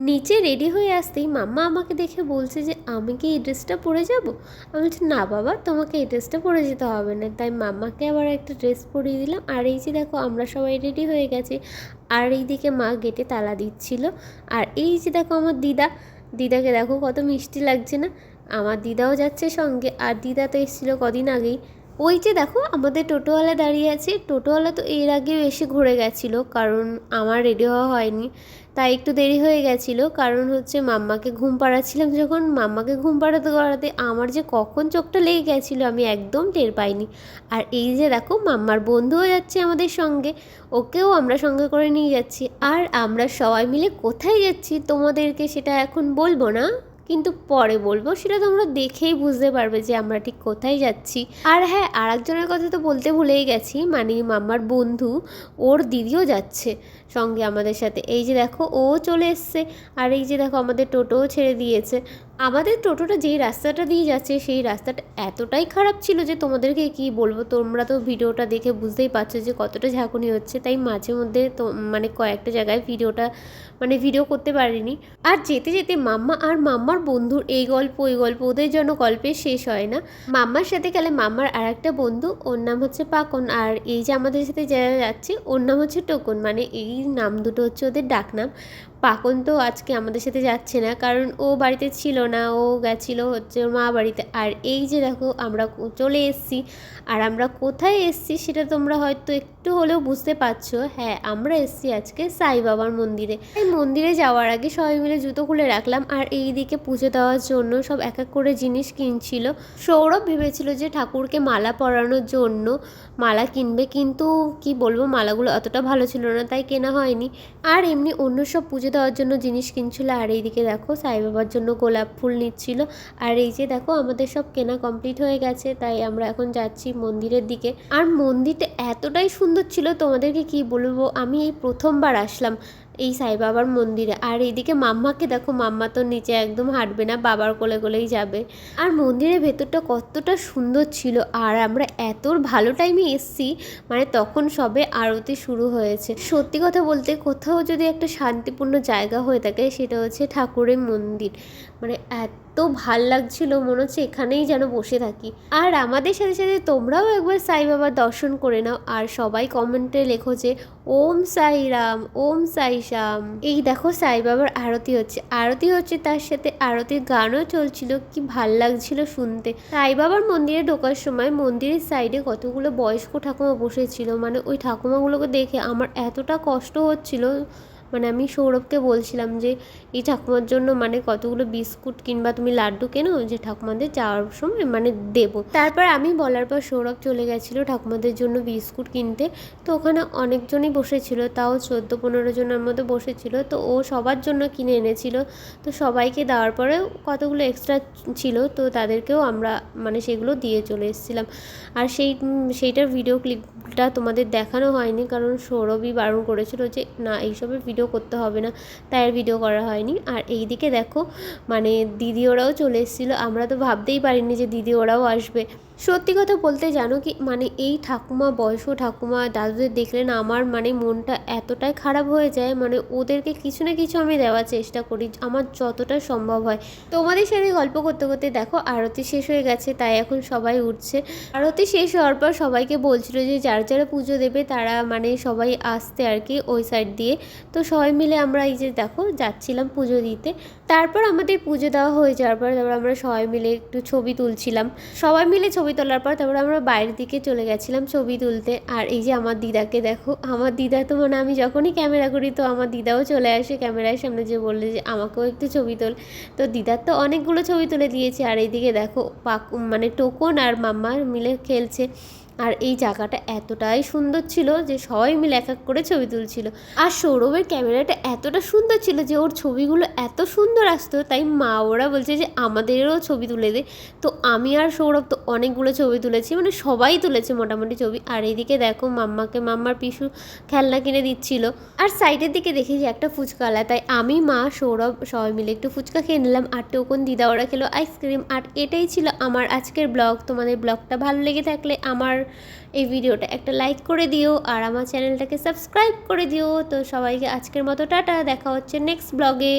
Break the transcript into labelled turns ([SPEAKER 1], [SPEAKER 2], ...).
[SPEAKER 1] নিচে রেডি হয়ে আসতেই মাম্মা আমাকে দেখে বলছে যে, আমি কি এই ড্রেসটা পরে যাব? আমি বলছি, না বাবা, তোমাকে এই ড্রেসটা পরে যেতে হবে না। তাই মাম্মাকে আবার একটা ড্রেস পরিয়ে দিলাম। আর এই যে দেখো, আমরা সবাই রেডি হয়ে গেছি। আর এইদিকে মা গেটে তালা দিচ্ছিল। আর এই যে দেখো আমার দিদা, দিদাকে দেখো কত মিষ্টি লাগছে না? আমার দিদাও যাচ্ছে সঙ্গে। আর দিদা তো এসেছিল কদিন আগেই। ওই যে দেখো, আমাদের টোটোওয়ালা দাঁড়িয়ে আছে। টোটোওয়ালা তো এর আগেও এসে ঘুরে গেছিল, কারণ আমার রেডি হওয়া হয়নি। তাই একটু দেরি হয়ে গেছিল, কারণ হচ্ছে মাম্মাকে ঘুম পাড়াচ্ছিলাম যখন। মাম্মাকে ঘুম পাড়াতে করাতে আমার যে কখন চোখটা লেগে গেছিল আমি একদম টের পাইনি। আর এই যে দেখো, মাম্মার বন্ধুও যাচ্ছে আমাদের সঙ্গে, ওকেও আমরা সঙ্গে করে নিয়ে যাচ্ছি। আর আমরা সবাই মিলে কোথায় যাচ্ছি তোমাদেরকে সেটা এখন বলব না? কিন্তু পরে বলব, সেটা তোমরা দেখেই বুঝতে পারবে যে আমরা ঠিক কোথায় যাচ্ছি। আর হ্যাঁ আর একজনের কথা তো বলতে ভুলেই গেছি মানে মামার বন্ধু, ওর দিদিও যাচ্ছে সঙ্গে আমাদের সাথে। এই যে দেখো, ও চলে এসছে, আর এই যে দেখো, আমাদের টোটোও ছেড়ে দিয়েছে। আমাদের টোটোটা যেই রাস্তাটা দিয়ে যাচ্ছে, সেই রাস্তাটা এতটাই খারাপ ছিল যে তোমাদেরকে কি বলব? তোমরা তো ভিডিওটা দেখে বুঝতেই পারছ যে কতটা ঝাঁকুনি হচ্ছে। তাই মাঝে মধ্যে তো মানে কয়েকটা জায়গায় ভিডিওটা মানে ভিডিও করতে পারিনি। আর যেতে যেতে মাম্মা আর মাম্মার বন্ধুর এই গল্প, ওই গল্প, ওদের জন্য গল্পে শেষ হয় না। মাম্মার সাথে গেলে মাম্মার আর একটা বন্ধু, ওর নাম হচ্ছে পাকন। আর এই যে আমাদের সাথে যারা যাচ্ছে, ওর নাম হচ্ছে টোকন। মানে এই নাম দুটো হচ্ছে ওদের ডাকনাম। পাকন তো আজকে আমাদের সাথে যাচ্ছে না, কারণ ও বাড়িতে ছিল না, ও গেছিল হচ্ছে মা বাড়িতে। আর এই যে দেখো, আমরা চলে এসেছি। আর আমরা কোথায় এসেছি সেটা তোমরা হয়তো একটু হলেও বুঝতে পারছ। হ্যাঁ আমরা এসেছি আজকে সাই বাবার মন্দিরে। এই মন্দিরে যাওয়ার আগে সবাই মিলে জুতো খুলে রাখলাম। আর এই দিকে পুজো দেওয়ার জন্য সব এক এক করে জিনিস কিনছিল। সৌরভ ভেবেছিল যে ঠাকুরকে মালা পরানোর জন্য মালা কিনবে, কিন্তু কি বলব, মালাগুলো অতটা ভালো ছিল না, তাই কেনা হয়নি। আর এমনি অন্য সব পুজো দেওয়ার জন্য জিনিস কিনছিল, আর এইদিকে দেখো সাই বাবার জন্য গোলাপ ফুল নিচ্ছিল। আর এই যে দেখো আমাদের সব কেনা কমপ্লিট হয়ে গেছে, তাই আমরা এখন যাচ্ছি মন্দিরের দিকে। আর মন্দিরটা এতটাই সুন্দর ছিল, তোমাদেরকে কি বলব? আমি এই প্রথমবার আসলাম। এই সাই বাবার মন্দিরে। আর এইদিকে মাম্মাকে দেখো, মাম্মা তো নিচে একদম হাঁটবে না, বাবার কোলে কোলেই যাবে। আর মন্দিরের ভেতরটা কতটা সুন্দর ছিল। আর আমরা এত ভালো টাইমে এসছি মানে তখন সবে আরতি শুরু হয়েছে। সত্যি কথা বলতে কোথাও যদি একটা শান্তিপূর্ণ জায়গা হয়ে থাকে, সেটা হচ্ছে ঠাকুরের মন্দির। মানে এত ভালো লাগছিল মনে হচ্ছে এখানেই যেন বসে থাকি। আর আমাদের সাথে সাথে তোমরাও একবার সাই বাবার দর্শন করে নাও। আর সবাই কমেন্টে লেখো যে, ওম সাই রাম, ওম সাই শ্যাম। এই দেখো সাই বাবার আরতি হচ্ছে। আরতি হচ্ছে তার সাথে আরতির গানও চলছিল। কি ভালো লাগছিল শুনতে। সাই বাবার মন্দিরে ঢোকার সময় মন্দিরের সাইডে কতগুলো বয়স্ক ঠাকুমা বসেছিল। মানে ওই ঠাকুমাগুলোকে দেখে আমার এতটা কষ্ট হচ্ছিল মানে আমি সৌরভকে বলছিলাম যে, এই ঠাকুমার জন্য মানে কতগুলো বিস্কুট কিংবা তুমি লাড্ডু কেনো? যে, ঠাকুমাদের যাওয়ার সময় মানে দেবো। তারপর আমি বলার পর সৌরভ চলে গেছিল ঠাকুমাদের জন্য বিস্কুট কিনতে। তো ওখানে অনেকজনই বসেছিল, তাও চোদ্দ পনেরো জনের মধ্যে বসেছিল। তো ও সবার জন্য কিনে এনেছিল। তো সবাইকে দেওয়ার পরে কতগুলো এক্সট্রা ছিল, তো তাদেরকেও আমরা মানে সেগুলো দিয়ে চলে এসেছিলাম। আর সেই সেইটার ভিডিও ক্লিপটা তোমাদের দেখানো হয়নি, কারণ সৌরভই বারণ করেছিল যে, না, এইসবের ভিডিও করতে হবে না। তাই আর ভিডিও করা হয়নি। আর এই দিকে দেখো মানে দিদি ওরাও চলে এসেছিল। আমরা তো ভাবতেই পারিনি যে দিদি ওরাও আসবে। সত্যি কথা বলতে জানো কি মানে এই ঠাকুমা, বয়স্ক ঠাকুমা, দাদুদের দেখলে না আমার মানে মনটা এতটাই খারাপ হয়ে যায় মানে ওদেরকে কিছু না কিছু আমি দেওয়ার চেষ্টা করি, আমার যতটা সম্ভব হয়। তোমাদের সাথে গল্প করতে করতে দেখো, আরতি শেষ হয়ে গেছে, তাই এখন সবাই উঠছে। আরতি শেষ হওয়ার পর সবাইকে বলছিল যে যার যারা পুজো দেবে, তারা মানে সবাই আসতে আর কি ওই সাইড দিয়ে। তো সবাই মিলে আমরা এই যে দেখো, যাচ্ছিলাম পুজো দিতে। তারপর আমাদের পুজো দেওয়া হয়ে যাওয়ার পর তারপর আমরা সবাই মিলে একটু ছবি তুলছিলাম। সবাই মিলে ছবি তোলার পর তারপর আমরা বাইরের দিকে চলে গেছিলাম ছবি তুলতে। আর এই যে আমার দিদাকে দেখো, আমার দিদা তো মানে আমি যখনই ক্যামেরা করি তো আমার দিদাও চলে আসে ক্যামেরার সামনে যে বললে যে, আমাকেও একটু ছবি তোল। তো দিদার তো অনেকগুলো ছবি তুলে দিয়েছে। আর এইদিকে দেখো, পাক মানে টোকন আর মাম্মা মিলে খেলছে। আর এই জায়গাটা এতটাই সুন্দর ছিল যে সবাই মিলে এক এক করে ছবি তুলছিল। আর সৌরভের ক্যামেরাটা এতটা সুন্দর ছিল যে ওর ছবিগুলো এত সুন্দর আসতো, তাই মা ওরা বলছে যে আমাদেরও ছবি তুলে দে। তো আমি আর সৌরভ তো অনেকগুলো ছবি তুলেছি মানে সবাই তুলেছে মোটামুটি ছবি। আর এইদিকে দেখো মাম্মাকে মাম্মার পিসু খেলনা কিনে দিচ্ছিল। আর সাইডের দিকে দেখি যে একটা ফুচকালা তাই আমি, মা, সৌরভ সবাই মিলে একটু ফুচকা খেয়ে নিলাম। আর টোকন দিদা ওরা খেলো আইসক্রিম। আর এটাই ছিল আমার আজকের ব্লগ। তোমাদের ব্লগটা ভালো লেগে থাকলে আমার এই ভিডিওটা একটা লাইক করে দিও আর আমার চ্যানেলটাকে সাবস্ক্রাইব করে দিও। তো সবাইকে আজকের মতো টাটা, দেখা হচ্ছে নেক্সট ব্লগে